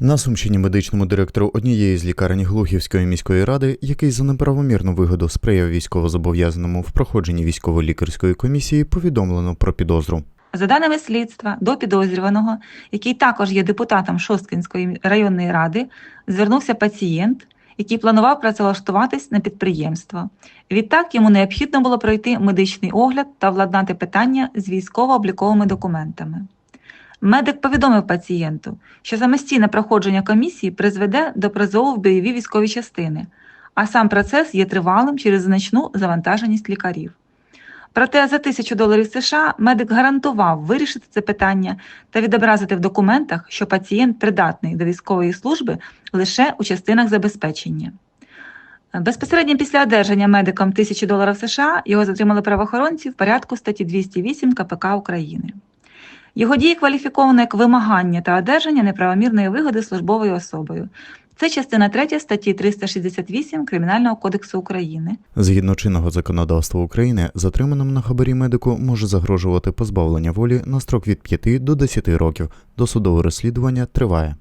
На Сумщині медичному директору однієї з лікарень Глухівської міської ради, який за неправомірну вигоду сприяв військовозобов'язаному в проходженні військово-лікарської комісії, повідомлено про підозру. За даними слідства, до підозрюваного, який також є депутатом Шосткинської районної ради, звернувся пацієнт, який планував працевлаштуватись на підприємство. Відтак йому необхідно було пройти медичний огляд та владнати питання з військово-обліковими документами. Медик повідомив пацієнту, що самостійне проходження комісії призведе до призову в бойові військові частини, а сам процес є тривалим через значну завантаженість лікарів. Проте за тисячу доларів США медик гарантував вирішити це питання та відобразити в документах, що пацієнт придатний до військової служби лише у частинах забезпечення. Безпосередньо після одержання медиком тисячі доларів США його затримали правоохоронці в порядку статті 208 КПК України. Його дії кваліфіковано як вимагання та одержання неправомірної вигоди службовою особою. Це частина 3 статті 368 Кримінального кодексу України. Згідно чинного законодавства України, затриманим на хабарі медику може загрожувати позбавлення волі на строк від 5 до 10 років. Досудове розслідування триває.